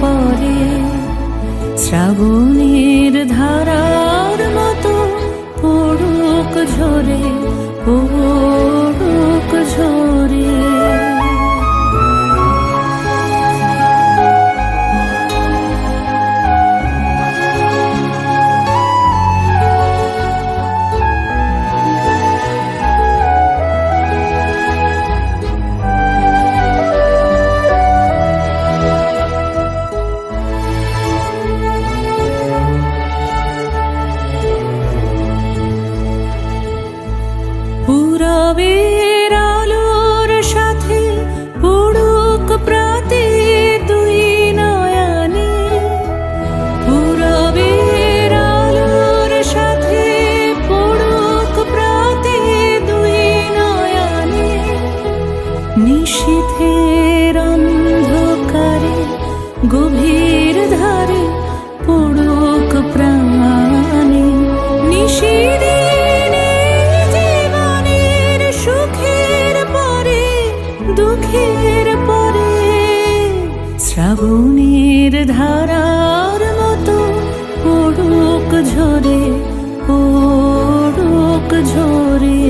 পরে শ্রাবণীর ধারার মতো পড়ুক ঝরে পড়ুক শ্রাবণের ধারার মতো পড়ুক ঝরে পড়ুক ঝরে।